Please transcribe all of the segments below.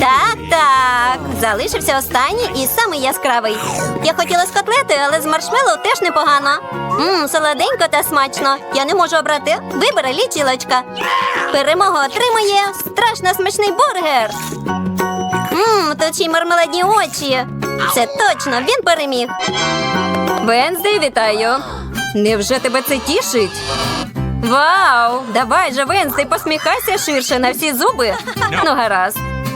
Так, так. Залишився останній і самий яскравий. Я хотіла з котлети, але з маршмеллоу теж непогано. Мм, солоденько та смачно. Я не можу обрати. Вибери лічилочка. Перемогу отримує страшно смачний бургер. Мм, тут ще й мармеладні очі. Це точно він переміг. Венздей, вітаю. Невже тебе це тішить? Вау! Давай же, Венсти, посміхайся ширше на всі зуби. Ну, гаразд.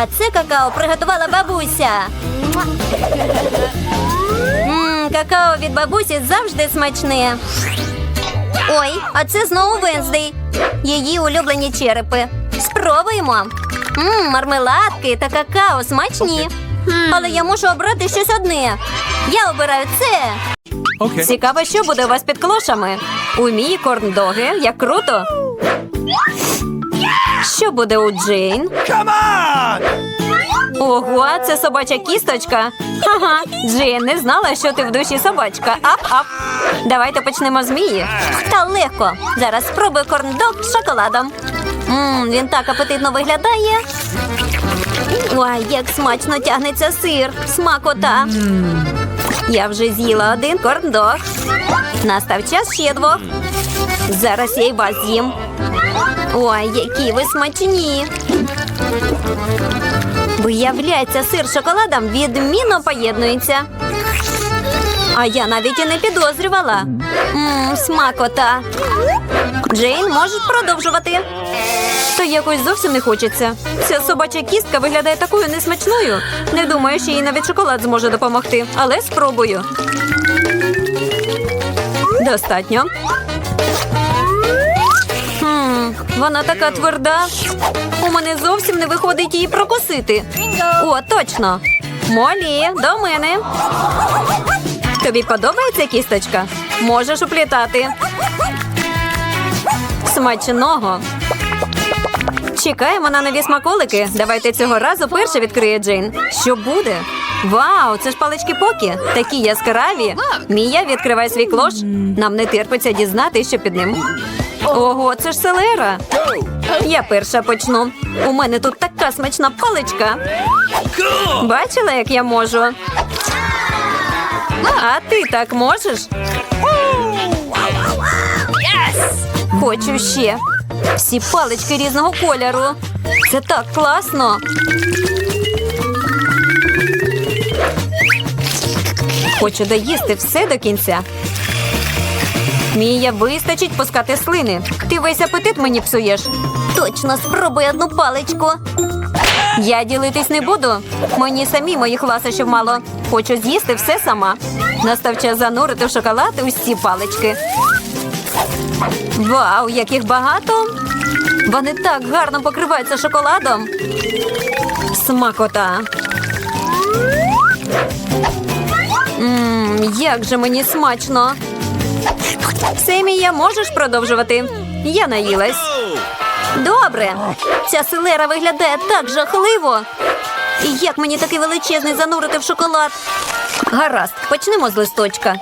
А це какао приготувала бабуся. Мм, какао від бабусі завжди смачне. Ой, а це знову Венздей. Її улюблені черепи. Спробуємо. Мм, мармеладки та какао смачні. Але я можу обрати щось одне. Я обираю це. Okay. Цікаво, що буде у вас під клошами. У мій корндоги, як круто. Що буде у Джейн? Ого, це собача кісточка. Ага, Джейн не знала, що ти в душі собачка. Ап-ап. Давайте почнемо з Мії. Та легко. Зараз спробую корндог з шоколадом. Мм, він так апетитно виглядає. Ой, як смачно тягнеться сир. Смакота. Я вже з'їла один корндог. Настав час ще двох. Зараз я й вас з'їм. Ой, які ви смачні. Виявляється, сир з шоколадом відмінно поєднується. А я навіть і не підозрювала. Мм, смакота. Джейн, можеш продовжувати. Та якось зовсім не хочеться. Ця собача кістка виглядає такою несмачною. Не думаю, що їй навіть шоколад зможе допомогти, але спробую. Достатньо. Вона така тверда. У мене зовсім не виходить її прокусити. О, точно. Молі, до мене. Тобі подобається кісточка? Можеш уплітати. Смачного. Чекаємо на нові смаколики. Давайте цього разу перше відкриє Джейн. Що буде? Вау, це ж палички покі. Такі яскраві. Мія, відкривай свій клош. Нам не терпиться дізнати, що під ним. Ого, це ж селера. Я перша почну. У мене тут така смачна паличка. Бачила, як я можу? А ти так можеш? Хочу ще. Всі палички різного кольору. Це так класно. Хочу доїсти все до кінця. Мія, вистачить пускати слини. Ти весь апетит мені псуєш. Точно спробуй одну паличку. Я ділитись не буду. Мені самі моїх ласощів мало. Хочу з'їсти все сама. Настав час занурити в шоколад усі палички. Вау, яких багато! Вони так гарно покриваються шоколадом. Смакота. Мм, як же мені смачно. Семія, можеш продовжувати? Я наїлась. Добре. Ця селера виглядає так жахливо. І як мені такий величезний занурити в шоколад? Гаразд, почнемо з листочка.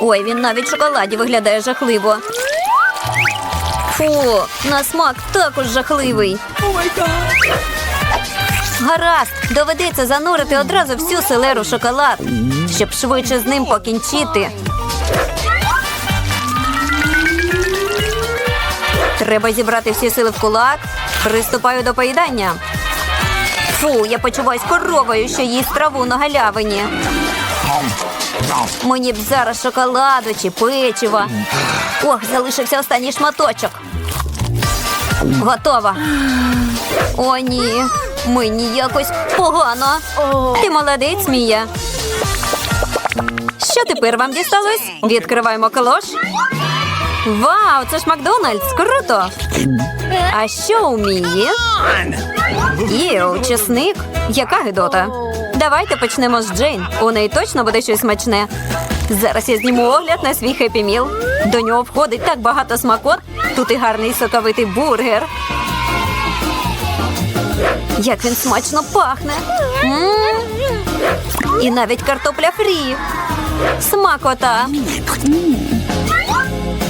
Ой, він навіть в шоколаді виглядає жахливо. Фу, на смак також жахливий. Гаразд, доведеться занурити одразу всю селеру в шоколад, щоб швидше з ним покінчити. Треба зібрати всі сили в кулак. Приступаю до поїдання. Фу, я почуваюсь коровою, що їсть траву на галявині. Мені б зараз шоколаду чи печива. Ох, залишився останній шматочок. Готова. О, ні. Мені якось погано. Ти молодець, Мія. Що тепер вам дісталось? Відкриваємо калош. Вау, це ж Макдональдс! Круто! А що у Мії? Іу, чесник. Яка гидота. Давайте почнемо з Джейн. У неї точно буде щось смачне. Зараз я зніму огляд на свій хеппі міл. До нього входить так багато смакот. Тут і гарний соковитий бургер. Як він смачно пахне. м І навіть картопля фрі. Смакота.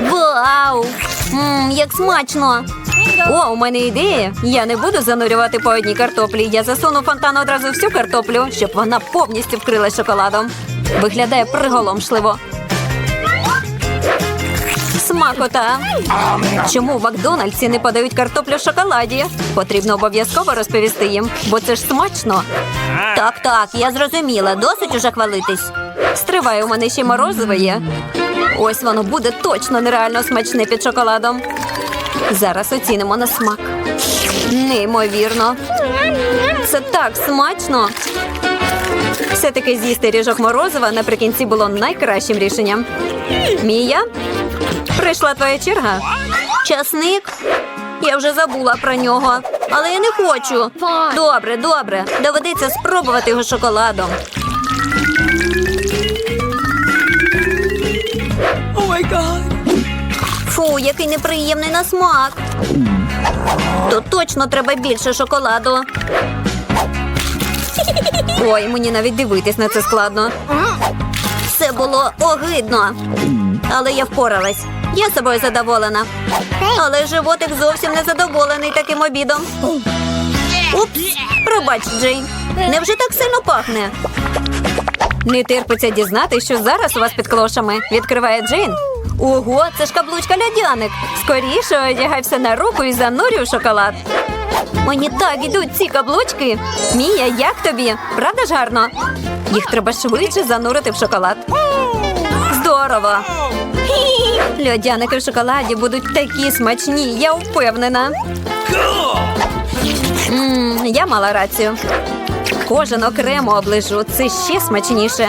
Вау! Мм, як смачно! О, у мене ідея. Я не буду занурювати по одній картоплі. Я засуну в фонтан одразу всю картоплю, щоб вона повністю вкрилась шоколадом. Виглядає приголомшливо. Смакота. Чому в Макдональдсі не подають картоплю в шоколаді? Потрібно обов'язково розповісти їм, бо це ж смачно. Так, так, я зрозуміла. Досить уже хвалитись. Стривай, у мене ще морозиво є. Ось воно буде точно нереально смачне під шоколадом. Зараз оцінимо на смак. Неймовірно. Це так смачно. Все-таки з'їсти ріжок морозива наприкінці було найкращим рішенням. Мія, прийшла твоя черга. Часник? Я вже забула про нього, але я не хочу. Добре, добре. Доведеться спробувати його шоколадом. Фу, який неприємний на смак. Тут точно треба більше шоколаду. Ой, мені навіть дивитись на це складно. Це було огидно. Але я впоралась. Я собою задоволена. Але животик зовсім не задоволений таким обідом. Упс, пробач, Джейн. Невже так сильно пахне? Не терпиться дізнати, що зараз у вас під клошами. Відкриває Джейн. Ого, це ж каблучка льодяник. Скоріше одягай все на руку і занурюй в шоколад. Мені так ідуть ці каблучки. Мія, як тобі? Правда ж гарно? Їх треба швидше занурити в шоколад. Здорово! Льодяники в шоколаді будуть такі смачні, я впевнена. Я мала рацію. Кожен окремо оближу. Це ще смачніше.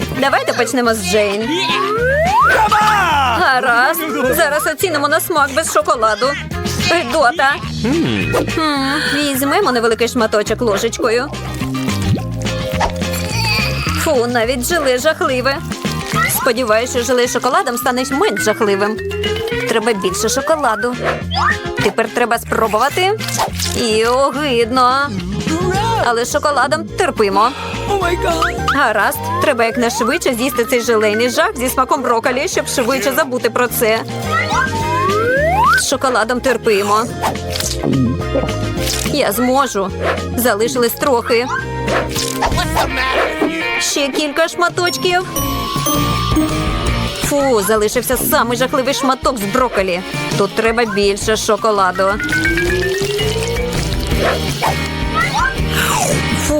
Давайте почнемо з Джейн. Гаразд. Зараз оцінимо на смак без шоколаду. Гидота. Хм, візьмемо невеликий шматочок ложечкою. Фу, навіть желе жахливе. Сподіваюся, що желе шоколадом стане менш жахливим. Треба більше шоколаду. Тепер треба спробувати. І огидно. Але шоколадом терпимо. Гаразд, треба якнайшвидше з'їсти цей желейний жах зі смаком броколі, щоб швидше забути про це. З шоколадом терпимо. Я зможу. Залишилось трохи. Ще кілька шматочків. Фу, залишився самий жахливий шматок з броколі. Тут треба більше шоколаду.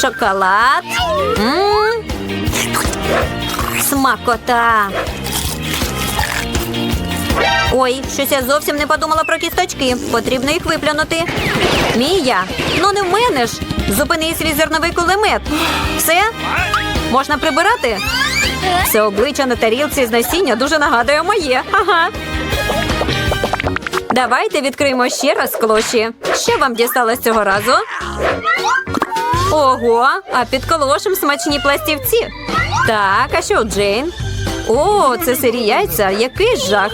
Шоколад. М, Смакота. Ой, щось я зовсім не подумала про кісточки. Потрібно їх виплюнути. Мія, ну не в мене ж. Зупини свій зерновий кулемет. Все? Можна прибирати? Це обличчя на тарілці з насіння дуже нагадує моє. Ага. Давайте відкриємо ще раз клоші. Що вам дісталось цього разу? Ого, а під колошем смачні пластівці. Так, а що Джейн? О, це сирі яйця. Який жах.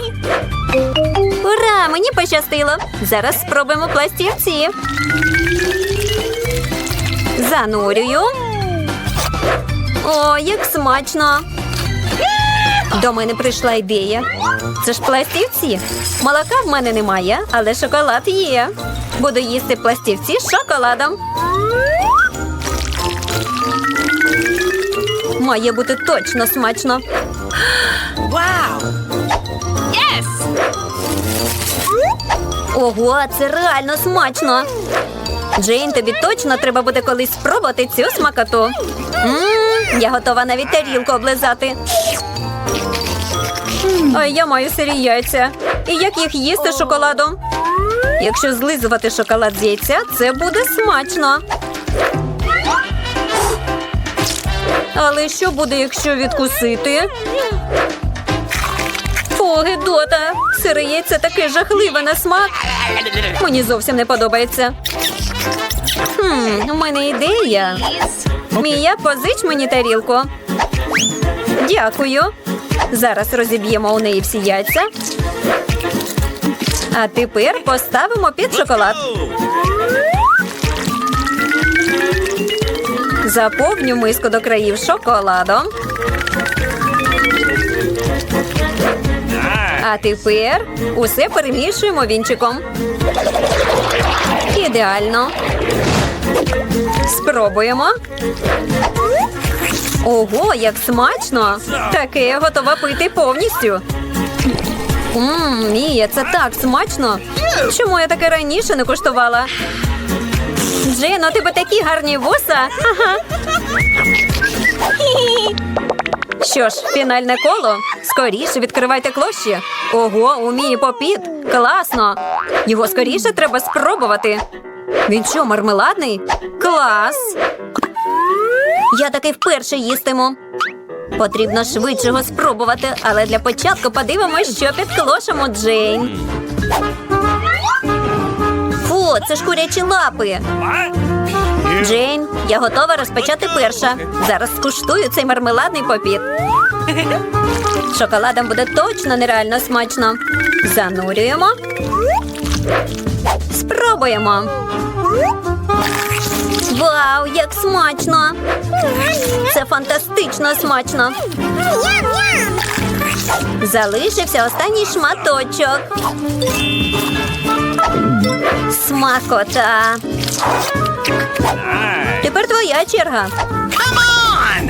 Ура! Мені пощастило. Зараз спробуємо пластівці. Занурюю. О, як смачно. До мене прийшла ідея. Це ж пластівці. Молока в мене немає, але шоколад є. Буду їсти пластівці з шоколадом. Має бути точно смачно. Wow. Ого, це реально смачно. Джейн, тобі точно треба буде колись спробувати цю смакоту. Мм, я готова навіть тарілку облизати. А я маю сирі яйця. І як їх їсти з шоколадом? Якщо злизувати шоколад з яйця, це буде смачно. Але що буде, якщо відкусити? Фу, гидота! Сире яйце таке жахливе на смак. Мені зовсім не подобається. Хм, у мене ідея. Мія, позич мені тарілку. Дякую. Зараз розіб'ємо у неї всі яйця. А тепер поставимо під шоколад. Заповню миску до країв шоколадом. А тепер усе перемішуємо вінчиком. Ідеально. Спробуємо. Ого, як смачно! Таке я готова пити повністю. Ммм, Мія, це так смачно. Чому я таке раніше не куштувала? Джин, у тебе такі гарні вуса. Ага. Що ж, фінальне коло. Скоріше відкривайте клощі. Ого, у Мії попіт. Класно. Його скоріше треба спробувати. Він що, мармеладний? Клас. Я таки вперше їстиму. Потрібно швидше його спробувати, але для початку подивимось, що під клошем у Джейн. Це ж курячі лапи. Джейн, я готова розпочати перша. Зараз скуштую цей мармеладний попіт. Шоколадом буде точно нереально смачно. Занурюємо. Спробуємо. Вау, як смачно! Це фантастично смачно. Залишився останній шматочок. Смакота. Тепер твоя черга.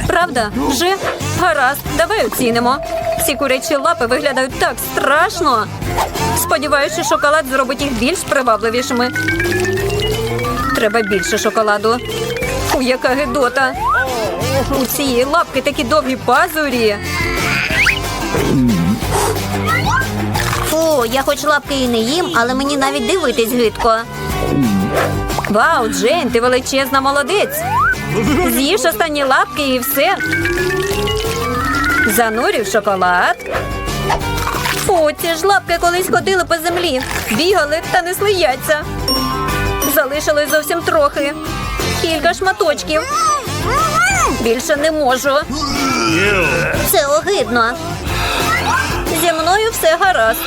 Правда? Вже? Гаразд, давай оцінимо. Ці курячі лапи виглядають так страшно. Сподіваюся, що шоколад зробить їх більш привабливішими. Треба більше шоколаду. Фу, яка гидота. У цієї лапки такі довгі пазурі. Я хоч лапки і не їм, але мені навіть дивитись гидко. Вау, Джейн, ти величезна молодець. З'їж останні лапки і все. Занурив шоколад. Фу, ці ж лапки колись ходили по землі, бігали та несли яйця. Залишилось зовсім трохи. Кілька шматочків. Більше не можу. Це огидно. Зі мною все гаразд.